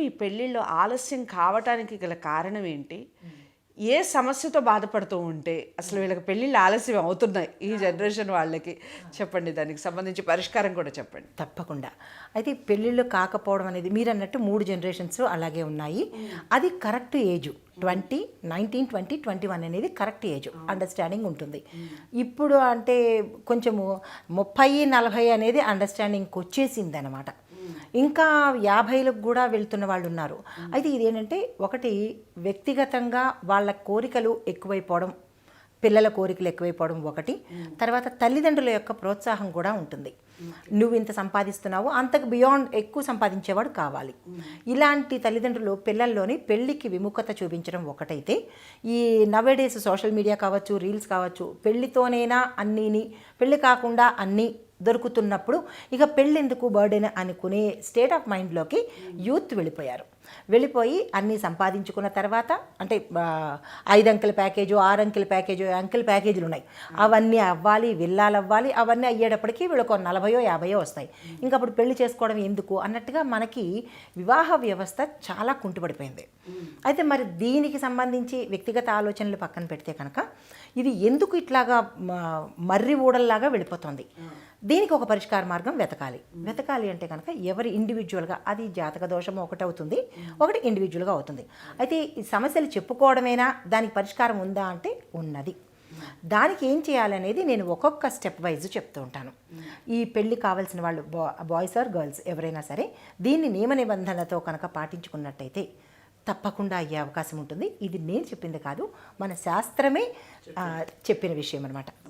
ఈ పెళ్ళిళ్ళు ఆలస్యం కావటానికి గల కారణం ఏంటి? ఏ సమస్యతో బాధపడుతూ ఉంటే అసలు వీళ్ళకి పెళ్ళిళ్ళు ఆలస్యం అవుతున్నాయి ఈ జనరేషన్ వాళ్ళకి? చెప్పండి దానికి సంబంధించి పరిష్కారం కూడా చెప్పండి. తప్పకుండా. అయితే పెళ్ళిళ్ళు కాకపోవడం అనేది మీరు అన్నట్టు మూడు జనరేషన్స్ అలాగే ఉన్నాయి. అది correct age. Twenty nineteen twenty twenty one అనేది కరెక్ట్ ఏజ్. అండర్స్టాండింగ్ ఉంటుంది. ఇప్పుడు అంటే కొంచెము ముప్పై నలభై అనేది అండర్స్టాండింగ్కి వచ్చేసింది అనమాట ఇంకా యాభైలకు కూడా వెళ్తున్న వాళ్ళు ఉన్నారు అయితే ఇదేంటంటే ఒకటి వ్యక్తిగతంగా వాళ్ళ కోరికలు ఎక్కువైపోవడం పిల్లల కోరికలు ఎక్కువైపోవడం ఒకటి. తర్వాత తల్లిదండ్రుల యొక్క ప్రోత్సాహం కూడా ఉంటుంది. నువ్వు ఇంత సంపాదిస్తున్నావు అంతకు బియాండ్ ఎక్కువ సంపాదించేవాడు కావాలి. ఇలాంటి తల్లిదండ్రులు పిల్లల్లోని పెళ్ళికి విముఖత చూపించడం ఒకటైతే ఈ నవేడేస్ సోషల్ మీడియా కావచ్చు రీల్స్ కావచ్చు పెళ్ళితోనైనా అన్నీని పెళ్ళి కాకుండా అన్నీ దొరుకుతున్నప్పుడు ఇక పెళ్ళెందుకు బర్డెన్ అనుకునే స్టేట్ ఆఫ్ మైండ్లోకి యూత్ వెళ్ళిపోయారు. వెళ్ళిపోయి అన్నీ సంపాదించుకున్న తర్వాత అంటే ఐదు అంకెల ప్యాకేజు ఆరు అంకెల ప్యాకేజు అంకెల ప్యాకేజీలు ఉన్నాయి. అవన్నీ అవ్వాలి విల్లాలు అవ్వాలి అవన్నీ అయ్యేటప్పటికి వీళ్ళకు నలభయో యాభయో వస్తాయి. ఇంకా అప్పుడు పెళ్ళి చేసుకోవడం ఎందుకు అన్నట్టుగా మనకి వివాహ వ్యవస్థ చాలా కుంటుపడిపోయింది. అయితే మరి దీనికి సంబంధించి వ్యక్తిగత ఆలోచనలు పక్కన పెడితే కనుక ఇది ఎందుకు ఇట్లాగా మర్రి ఊడల్లాగా వెళ్ళిపోతుంది? దీనికి ఒక పరిష్కార మార్గం వెతకాలి. వెతకాలి అంటే కనుక ఎవరి ఇండివిజువల్గా అది జాతక దోషం ఒకటి అవుతుంది ఒకటి ఇండివిజువల్గా అవుతుంది. అయితే ఈ సమస్యలు చెప్పుకోవడమేనా? దానికి పరిష్కారం ఉందా అంటే ఉన్నది. దానికి ఏం చేయాలనేది నేను ఒక్కొక్క స్టెప్ వైజ్ చెప్తూ ఉంటాను. ఈ పెళ్ళి కావాల్సిన వాళ్ళు బా బాయ్స్ ఆర్ గర్ల్స్ ఎవరైనా సరే దీన్ని నియమ నిబంధనలతో కనుక పాటించుకున్నట్టయితే తప్పకుండా అయ్యే అవకాశం ఉంటుంది. ఇది నేను చెప్పింది కాదు మన శాస్త్రమే చెప్పిన విషయం అనమాట